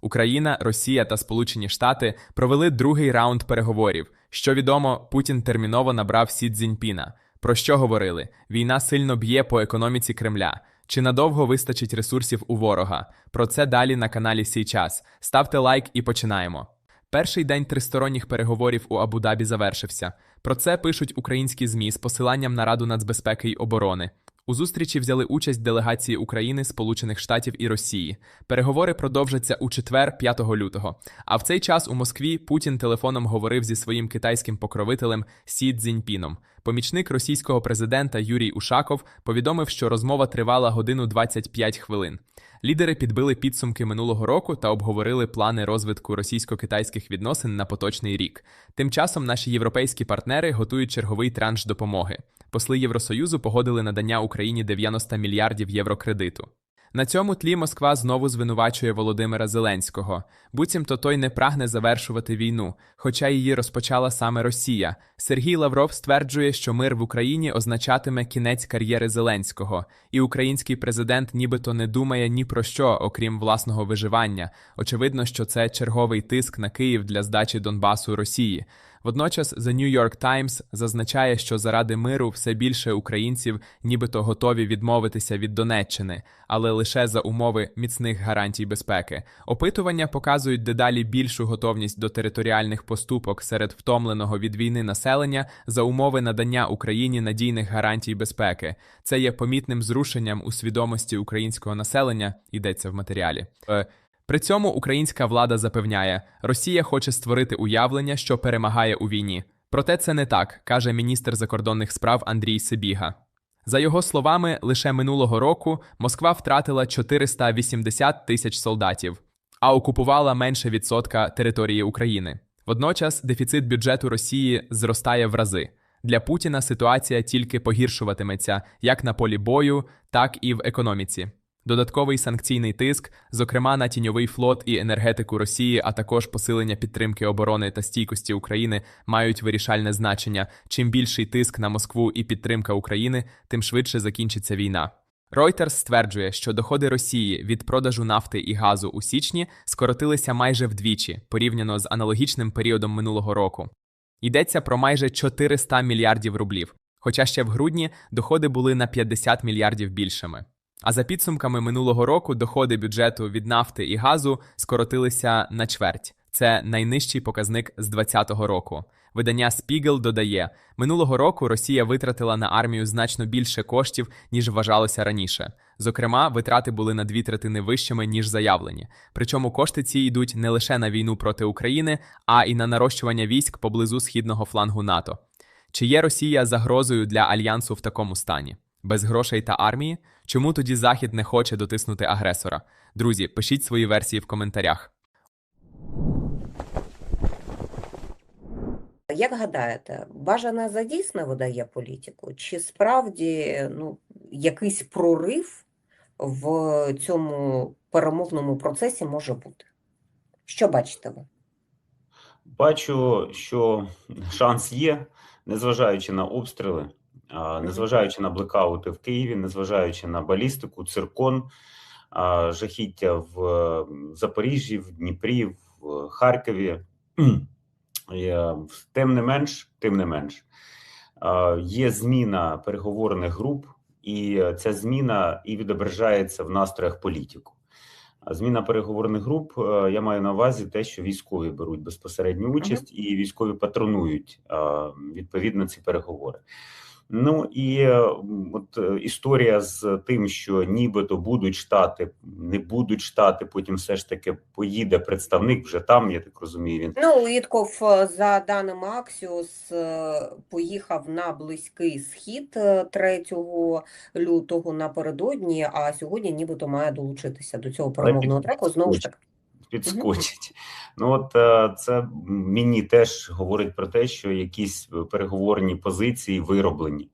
Україна, Росія та Сполучені Штати провели другий раунд переговорів. Що відомо, Путін терміново набрав Сі Цзіньпіна. Про що говорили? Війна сильно б'є по економіці Кремля. Чи надовго вистачить ресурсів у ворога? Про це далі на каналі Сій час. Ставте лайк і починаємо. Перший день тристоронніх переговорів у Абу-Дабі завершився. Про це пишуть українські ЗМІ з посиланням на Раду нацбезпеки й оборони. У зустрічі взяли участь делегації України, Сполучених Штатів і Росії. Переговори продовжаться у четвер, 5 лютого. А в цей час у Москві Путін телефоном говорив зі своїм китайським покровителем Сі Цзіньпіном. Помічник російського президента Юрій Ушаков повідомив, що розмова тривала годину 25 хвилин. Лідери підбили підсумки минулого року та обговорили плани розвитку російсько-китайських відносин на поточний рік. Тим часом наші європейські партнери готують черговий транш допомоги. Посли Євросоюзу погодили надання Україні 90 мільярдів євро кредиту. На цьому тлі Москва знову звинувачує Володимира Зеленського. Буцімто той не прагне завершувати війну, хоча її розпочала саме Росія. Сергій Лавров стверджує, що мир в Україні означатиме кінець кар'єри Зеленського, і український президент нібито не думає ні про що, окрім власного виживання. Очевидно, що це черговий тиск на Київ для здачі Донбасу Росії. Водночас The New York Times зазначає, що заради миру все більше українців нібито готові відмовитися від Донеччини, але лише за умови міцних гарантій безпеки. Опитування показують дедалі більшу готовність до територіальних поступок серед втомленого від війни населення за умови надання Україні надійних гарантій безпеки. Це є помітним зрушенням у свідомості українського населення. Йдеться в матеріалі. При цьому українська влада запевняє, Росія хоче створити уявлення, що перемагає у війні. Проте це не так, каже міністр закордонних справ Андрій Сибіга. За його словами, лише минулого року Москва втратила 480 тисяч солдатів, а окупувала менше відсотка території України. Водночас дефіцит бюджету Росії зростає в рази. Для Путіна ситуація тільки погіршуватиметься як на полі бою, так і в економіці. Додатковий санкційний тиск, зокрема на тіньовий флот і енергетику Росії, а також посилення підтримки оборони та стійкості України мають вирішальне значення. Чим більший тиск на Москву і підтримка України, тим швидше закінчиться війна. Reuters стверджує, що доходи Росії від продажу нафти і газу у січні скоротилися майже вдвічі, порівняно з аналогічним періодом минулого року. Йдеться про майже 400 мільярдів рублів, хоча ще в грудні доходи були на 50 мільярдів більшими. А за підсумками минулого року доходи бюджету від нафти і газу скоротилися на чверть. Це найнижчий показник з 2020 року. Видання Spiegel додає, минулого року Росія витратила на армію значно більше коштів, ніж вважалося раніше. Зокрема, витрати були на дві третини вищими, ніж заявлені. Причому кошти ці йдуть не лише на війну проти України, а й на нарощування військ поблизу східного флангу НАТО. Чи є Росія загрозою для альянсу в такому стані? Без грошей та армії? Чому тоді Захід не хоче дотиснути агресора? Друзі, пишіть свої версії в коментарях. Як гадаєте, бажане задійсне видає політику, чи справді ну, якийсь прорив в цьому перемовному процесі може бути? Що бачите ви? Бачу, що шанс є, незважаючи на обстріли, незважаючи на блекаути в Києві, незважаючи на балістику, циркон, жахіття в Запоріжжі, в Дніпрі, в Харкові. Е, Тим не менш, тим не менш, є зміна переговорних груп, і е, ця зміна і відображається в настроях політику. Зміна переговорних груп е, я маю на увазі те, що військові беруть безпосередню участь і військові патронують відповідно ці переговори. Ну і е, от е, історія з тим, що нібито будуть штати, не будуть штати, потім все ж таки поїде представник вже там. Я так розумію. Він Ну, Уітков, е, за даними е, поїхав на Близький Схід е, 3 лютого напередодні, а сьогодні нібито має долучитися до цього перемовного треку. Знову ж таки, підскочить. Ну от е, це мені теж говорить про те, що якісь переговорні позиції вироблені,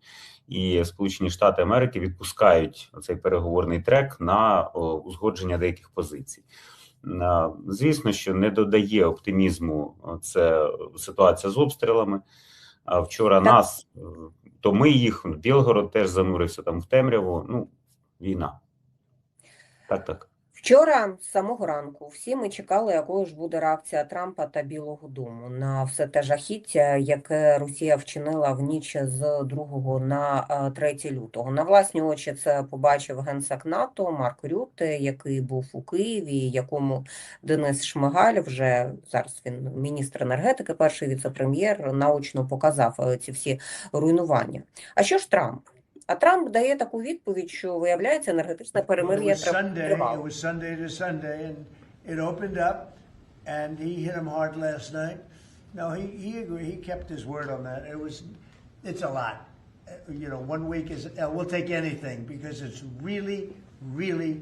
і Сполучені Штати Америки відпускають цей переговорний трек на узгодження деяких позицій. Е, Звісно, що не додає оптимізму о, це ситуація з обстрілами. А вчора Так. нас, е, то ми їх, Білгород теж занурився там в темряву. Ну, війна. Так, так. Вчора з самого ранку всі ми чекали, якою ж буде реакція Трампа та Білого Дому на все те жахіття, яке Росія вчинила в ніч з 2 на е, 3 лютого. На власні очі це побачив генсек НАТО Марк Рютте, який був у Києві, якому Денис Шмигаль, вже зараз він міністр енергетики, перший віце-прем'єр, наочно показав е, ці всі руйнування. А що ж Трамп? А Трамп дає таку відповідь, що виявляється енергетичне it перемир'я тривало. it opened up, and he hit him hard last night. No, he he agreed. He kept his word on that. It was, it's a lot. Uh, You know, one week is uh, we'll take anything because it's really, really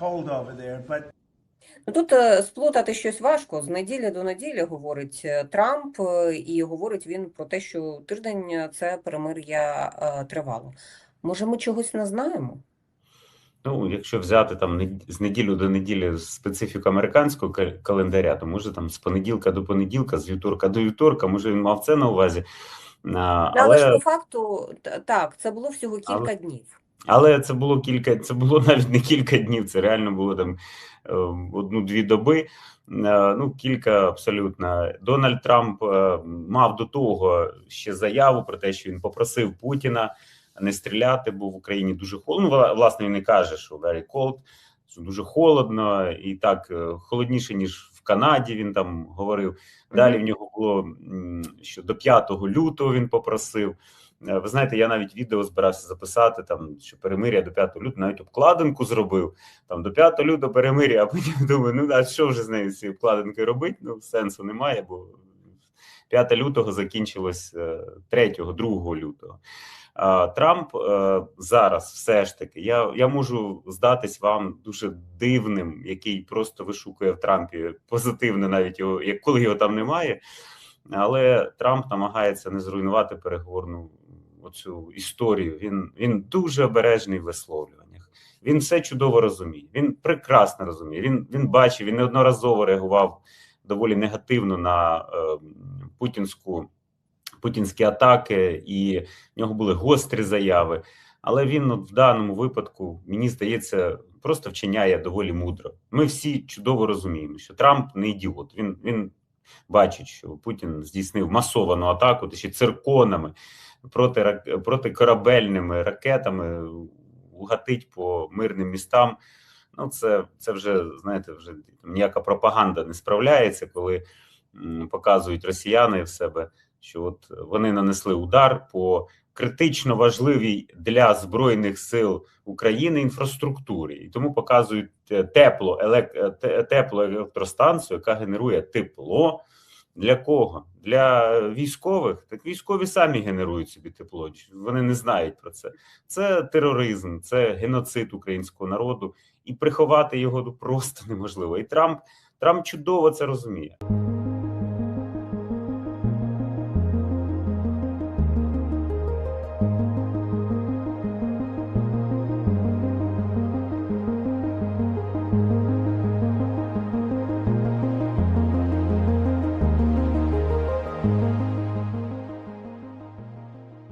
cold over there. But Ну, Тут е, сплутати щось важко. З неділі до неділі говорить е, Трамп, е, і говорить він про те, що тиждень е, це перемир'я е, тривало. Може, ми чогось не знаємо? Ну, якщо взяти там з неділю до неділі специфіку американського календаря, то може там з понеділка до понеділка, з вівторка до вівторка, може він мав це на увазі. А, Ну, Але ж по факту, так, це було всього кілька Але- днів. але це було кілька, це було навіть не кілька днів, це реально було там е, одну-дві доби. Е, Ну, кілька абсолютно. Дональд Трамп е, мав до того ще заяву про те, що він попросив Путіна не стріляти, бо в Україні дуже холодно. Ну, власне, він і каже, що very cold, що дуже холодно, і так е, холодніше, ніж в Канаді. Він там говорив. Далі в нього було що до 5 лютого він попросив. Е, Ви знаєте, я навіть відео збирався записати там, що перемир'я до 5 лютого, навіть обкладинку зробив там до 5 лютого перемир'я, а потім думаю, ну а що вже з нею з цією обкладинкою робити? Ну сенсу немає, бо 5 лютого закінчилось 3, 2 лютого. Трамп е, зараз все ж таки, я, я можу здатись вам дуже дивним, який просто вишукує в Трампі позитивне, навіть його, як коли його там немає. Але Трамп намагається не зруйнувати переговорну оцю історію. Він, він дуже обережний в висловлюваннях. Він все чудово розуміє. Він прекрасно розуміє. Він, він бачив, він неодноразово реагував доволі негативно на е, путінську путінські атаки, і в нього були гострі заяви. Але він от в даному випадку, мені здається, просто вчиняє доволі мудро. Ми всі чудово розуміємо, що Трамп не ідіот. Він, він бачить, що Путін здійснив масовану атаку, та ще цирконами проти, проти корабельними ракетами, угатить по мирним містам. Ну, це, це вже, знаєте, вже ніяка пропаганда не справляється, коли показують росіяни в себе, що от вони нанесли удар по критично важливій для збройних сил України інфраструктурі, і тому показують е, тепло, елек... е, те- теплу електростанцію, яка генерує тепло. Для кого? Для військових. Так військові самі генерують собі тепло. Вони не знають про це. Це тероризм, це геноцид українського народу, і приховати його просто неможливо. І Трамп, Трамп чудово це розуміє.